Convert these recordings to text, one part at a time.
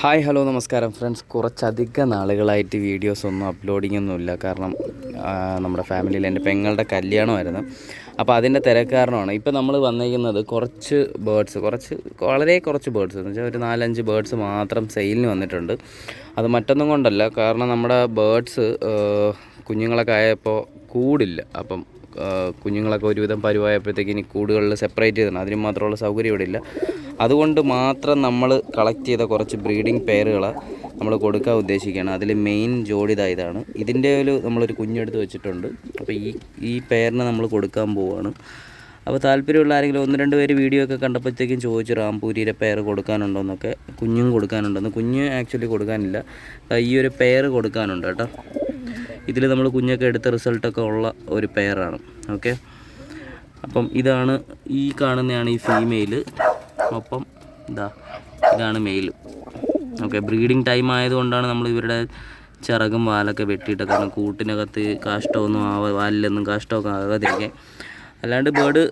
Hi hello നമസ്കാരം. Friends കുറച്ചധികം നാളുകളായിട്ട് വീഡിയോസ് ഒന്നും അപ്ലോഡിംഗ് ഒന്നുമില്ല കാരണം നമ്മുടെ ഫാമിലിയിൽ എന്റെ പെങ്ങളുടെ കല്യാണമായിരുന്നു. അപ്പോൾ അതിന്റെ തിരക്കാരണമാണ് ഇപ്പോൾ നമ്മൾ വന്നിരിക്കുന്നത് കുറച്ച് ബേർഡ്സ് കുറച്ച് വളരെ കുറച്ച് ബേർഡ്സ് എന്ന് വെച്ചാൽ ഒരു നാലഞ്ച് ബേർഡ്സ് മാത്രം സെയിലിന് വന്നിട്ടുണ്ട്. അത് മറ്റൊന്നും കൊണ്ടല്ല. കാരണം നമ്മുടെ ബേർഡ്സ് കുഞ്ഞുങ്ങളൊക്കെ ആയപ്പോൾ കൂടില്ല. അപ്പം കുഞ്ഞുങ്ങളൊക്കെ ഒരുവിധം പരുവായപ്പോഴത്തേക്ക് ഇനി കൂടുകളിൽ സെപ്പറേറ്റ് ചെയ്തിട്ടുണ്ട് അതിന് മാത്രമുള്ള സൗകര്യം ഇവിടെ ഇല്ല. അതുകൊണ്ട് മാത്രം നമ്മൾ കളക്ട് ചെയ്ത കുറച്ച് ബ്രീഡിംഗ് പെയറുകളെ നമ്മൾ കൊടുക്കാൻ ഉദ്ദേശിക്കുകയാണ്. അതിൽ മെയിൻ ജോഡി ഇതാ ഇതാണ്. ഇതിന്റെ ഒരു നമ്മളൊരു കുഞ്ഞെടുത്ത് വെച്ചിട്ടുണ്ട്. അപ്പോൾ ഈ ഈ പെയറിന് നമ്മൾ കൊടുക്കാൻ പോവുകയാണ് അപ്പോൾ താല്പര്യമുള്ള ആരെങ്കിലും ഒന്ന് രണ്ട് പേര് വീഡിയോ ഒക്കെ കണ്ടപ്പോഴത്തേക്കും ചോദിച്ചു റാംപൂരിയുടെ പെയർ കൊടുക്കാനുണ്ടോയെന്നൊക്കെ കുഞ്ഞും കൊടുക്കാനുണ്ടെന്ന് കുഞ്ഞ് ആക്ച്വലി കൊടുക്കാനില്ല. ഈ ഒരു പെയർ കൊടുക്കാനുണ്ട് കേട്ടോ. ഇതിൽ നമ്മൾ കുഞ്ഞൊക്കെ എടുത്ത റിസൾട്ടൊക്കെ ഉള്ള ഒരു പെയറാണ് ഓക്കെ അപ്പം ഇതാണ് ഈ കാണുന്നതാണ് ഈ ഫീമെയിൽ ഒപ്പം ഇതാ ഇതാണ് മെയിൽ ഓക്കെ ബ്രീഡിങ് ടൈം ആയതുകൊണ്ടാണ് നമ്മൾ ഇവരുടെ ചിറകും വാലൊക്കെ വെട്ടിയിട്ട് കാരണം കൂട്ടിനകത്ത് കാഷ്ടമൊന്നും ആവാ വാലിലൊന്നും കാഷ്ടമൊക്കെ ആകാതിരിക്കാൻ. അല്ലാണ്ട് ബേർഡ്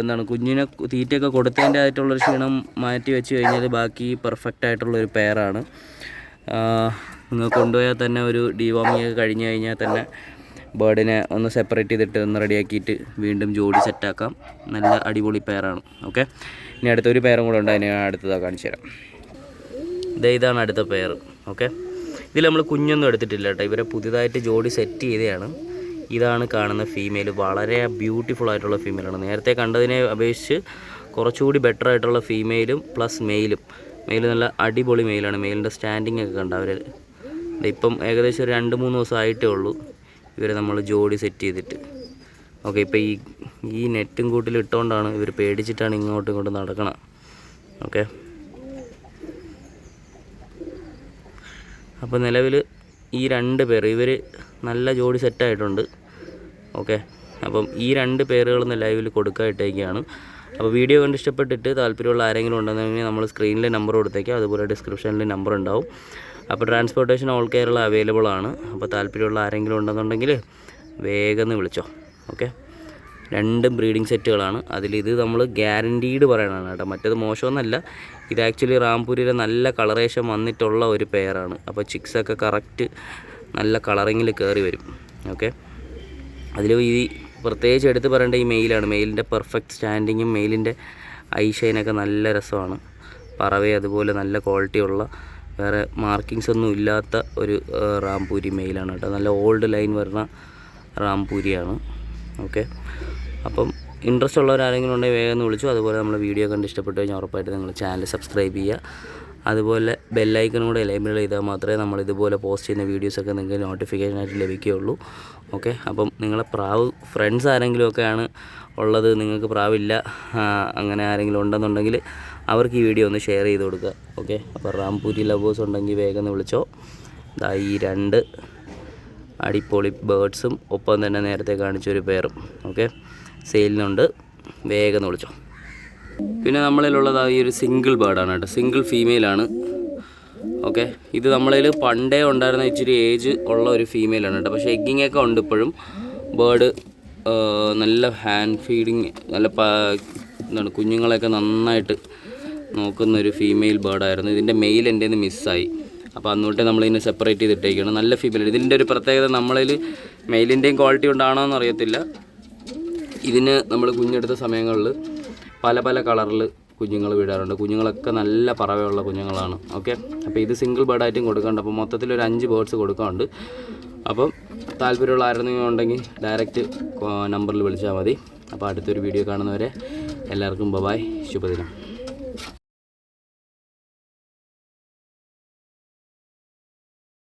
എന്താണ് കുഞ്ഞിനെ തീറ്റയൊക്കെ കൊടുത്തതിന്റെ ആയിട്ടുള്ളൊരു ക്ഷീണം മാറ്റി വെച്ച് കഴിഞ്ഞാൽ ബാക്കി പെർഫെക്റ്റ് ആയിട്ടുള്ളൊരു പെയറാണ് നിങ്ങൾ കൊണ്ടുപോയാൽ തന്നെ ഒരു ഡിവോമിങ് ഒക്കെ കഴിഞ്ഞ് കഴിഞ്ഞാൽ തന്നെ ബേർഡിനെ ഒന്ന് സെപ്പറേറ്റ് ചെയ്തിട്ട് ഒന്ന് റെഡിയാക്കിയിട്ട് വീണ്ടും ജോഡി സെറ്റാക്കാം. നല്ല അടിപൊളി പെയറാണ്. ഓക്കെ? ഇനി അടുത്തൊരു പെയറും കൂടെ ഉണ്ട്. അതിനെ അടുത്തതാണ് കാണിച്ചു തരാം. ദേ ഇതാണ് അടുത്ത പെയർ. ഓക്കെ? ഇതിൽ നമ്മൾ കുഞ്ഞൊന്നും എടുത്തിട്ടില്ല കേട്ടോ. ഇവരെ പുതിയതായിട്ട് ജോഡി സെറ്റ് ചെയ്തതാണ്. ഇതാണ് കാണുന്ന ഫീമെയിൽ. വളരെ ബ്യൂട്ടിഫുൾ ആയിട്ടുള്ള ഫീമെയിലാണ്. നേരത്തെ കണ്ടതിനെ അപേക്ഷിച്ച് കുറച്ചുകൂടി ബെറ്റർ ആയിട്ടുള്ള ഫീമെയിലും പ്ലസ് മെയിലും മെയിൽ നല്ല അടിപൊളി മെയിലാണ് മെയിലിന്റെ സ്റ്റാൻഡിങ് ഒക്കെ കണ്ട അവർ ഇപ്പം ഏകദേശം ഒരു രണ്ട് മൂന്ന് ദിവസം ആയിട്ടേ ഉള്ളൂ ഇവരെ നമ്മൾ ജോഡി സെറ്റ് ചെയ്തിട്ട്. ഓക്കെ ഇപ്പോൾ ഈ ഈ നെറ്റും കൂട്ടിൽ ഇട്ടുകൊണ്ടാണ് ഇവർ പേടിച്ചിട്ടാണ് ഇങ്ങോട്ടും ഇങ്ങോട്ടും നടക്കണം. ഓക്കെ. അപ്പോൾ നിലവിൽ ഈ രണ്ട് പേർ ഇവർ നല്ല ജോഡി സെറ്റായിട്ടുണ്ട് ഓക്കെ. അപ്പം ഈ രണ്ട് പേരുകളൊന്ന് ലൈവിൽ കൊടുക്കായിട്ടേക്കാണ് അപ്പോൾ വീഡിയോ കണ്ട് ഇഷ്ടപ്പെട്ടിട്ട് താല്പര്യമുള്ള ആരെങ്കിലും ഉണ്ടെന്നുണ്ടെങ്കിൽ നമ്മൾ സ്ക്രീനിൽ നമ്പർ കൊടുത്തേക്കാം. അതുപോലെ ഡിസ്ക്രിപ്ഷനിൽ നമ്പർ ഉണ്ടാവും. അപ്പോൾ ട്രാൻസ്പോർട്ടേഷൻ ഓൾ കേരള അവൈലബിൾ ആണ്. അപ്പോൾ താല്പര്യമുള്ള ആരെങ്കിലും ഉണ്ടെന്നുണ്ടെങ്കിൽ വേഗം വിളിച്ചോ. ഓക്കെ? രണ്ടും ബ്രീഡിംഗ് സെറ്റുകളാണ് അതിൽ ഇത് നമ്മൾ ഗ്യാരണ്ടീഡ് പറയണതാണ് കേട്ടോ. മറ്റേത് മോശമൊന്നുമല്ല ഇത് ആക്ച്വലി റാംപൂരിലെ നല്ല കളറേഷൻ വന്നിട്ടുള്ള ഒരു പെയറാണ് അപ്പോൾ ചിക്സൊക്കെ കറക്റ്റ് നല്ല കളറിങ്ങിൽ കയറി വരും. ഓക്കെ? അതിൽ ഈ പ്രത്യേകിച്ച് എടുത്ത് പറയേണ്ട ഈ മെയിലാണ് മെയിലിന്റെ പെർഫെക്റ്റ് സ്റ്റാൻഡിങ്ങും മെയിലിന്റെ ഐഷൈനൊക്കെ ഷൈനൊക്കെ നല്ല രസമാണ്. പറവേ അതുപോലെ നല്ല ക്വാളിറ്റി ഉള്ള വേറെ മാർക്കിങ്സ് ഒന്നും ഇല്ലാത്ത ഒരു റാംപൂരി മെയിലാണ് കേട്ടോ. നല്ല ഓൾഡ് ലൈൻ വരുന്ന റാംപൂരിയാണ്. ഓക്കെ അപ്പം ഇൻട്രസ്റ്റ് ഉള്ളവർ ആരെങ്കിലും ഉണ്ടെങ്കിൽ വേഗം വിളിച്ചു. അതുപോലെ നമ്മൾ വീഡിയോ കണ്ട് ഇഷ്ടപ്പെട്ട് കഴിഞ്ഞാൽ ഉറപ്പായിട്ട് നിങ്ങൾ ചാനൽ സബ്സ്ക്രൈബ് ചെയ്യുക. അതുപോലെ ബെല്ലൈക്കനും കൂടെ എലൈബിൾ ചെയ്താൽ മാത്രമേ നമ്മൾ ഇതുപോലെ പോസ്റ്റ് ചെയ്യുന്ന വീഡിയോസൊക്കെ നിങ്ങൾക്ക് നോട്ടിഫിക്കേഷനായിട്ട് ലഭിക്കുകയുള്ളൂ. ഓക്കെ? അപ്പം നിങ്ങളെ പ്രാവ് ഫ്രണ്ട്സ് ആരെങ്കിലുമൊക്കെയാണ് ഉള്ളത് നിങ്ങൾക്ക് പ്രാവില്ല അങ്ങനെ ആരെങ്കിലും ഉണ്ടെന്നുണ്ടെങ്കിൽ അവർക്ക് ഈ വീഡിയോ ഒന്ന് ഷെയർ ചെയ്ത് കൊടുക്കുക. ഓക്കെ? അപ്പോൾ റാംപൂരി ലവേഴ്സ് ഉണ്ടെങ്കിൽ വേഗം ഒന്ന് വിളിച്ചോ. ദാ ഈ രണ്ട് അടിപൊളി ബേർഡ്സും ഒപ്പം തന്നെ നേരത്തെ കാണിച്ചൊരു പേറും. ഓക്കെ? സെയിലിനുണ്ട്. വേഗം വിളിച്ചോ. പിന്നെ നമ്മളിലുള്ളത് ഈ ഒരു സിംഗിൾ ബേർഡാണ് കേട്ടോ. സിംഗിൾ ഫീമെയിലാണ്. ഓക്കെ? ഇത് നമ്മളിൽ പണ്ടേ ഉണ്ടായിരുന്ന ഇച്ചിരി ഏജ് ഉള്ള ഒരു ഫീമെയിലാണ് കേട്ടോ. പക്ഷേ എഗ്ഗിങ് ഒക്കെ ഉണ്ട് ഇപ്പോഴും. ബേർഡ് നല്ല ഹാൻഡ് ഫീഡിങ് നല്ല എന്താണ് കുഞ്ഞുങ്ങളെയൊക്കെ നന്നായിട്ട് നോക്കുന്ന ഒരു ഫീമെയിൽ ബേർഡായിരുന്നു ഇതിന്റെ മെയിൽ എന്റെ നിന്ന് മിസ്സായി അപ്പോൾ അന്നോട്ടേ നമ്മളിതിനെ സെപ്പറേറ്റ് ചെയ്തിട്ടേക്കാണ്. നല്ല ഫീമെയിൽ ഇതിന്റെ ഒരു പ്രത്യേകത നമ്മളിൽ മെയിലിന്റെയും ക്വാളിറ്റി ഉണ്ടാണോ എന്നറിയത്തില്ല ഇതിന് നമ്മൾ കുഞ്ഞെടുത്ത സമയങ്ങളിൽ പല പല കളറിൽ കുഞ്ഞുങ്ങൾ വിടാറുണ്ട്. കുഞ്ഞുങ്ങളൊക്കെ നല്ല പറവയുള്ള കുഞ്ഞുങ്ങളാണ്. ഓക്കെ അപ്പോൾ ഇത് സിംഗിൾ ബേർഡായിട്ടും കൊടുക്കാറുണ്ട് അപ്പോൾ മൊത്തത്തിൽ ഒരു അഞ്ച് ബേർഡ്സ് കൊടുക്കാറുണ്ട് അപ്പം താല്പര്യമുള്ള ആരെങ്കിലും ഉണ്ടെങ്കിൽ ഡയറക്റ്റ് നമ്പറിൽ വിളിച്ചാൽ മതി. അപ്പോൾ അടുത്തൊരു വീഡിയോ കാണുന്നവരെ എല്ലാവർക്കും ബബായ് ശുഭദിനം.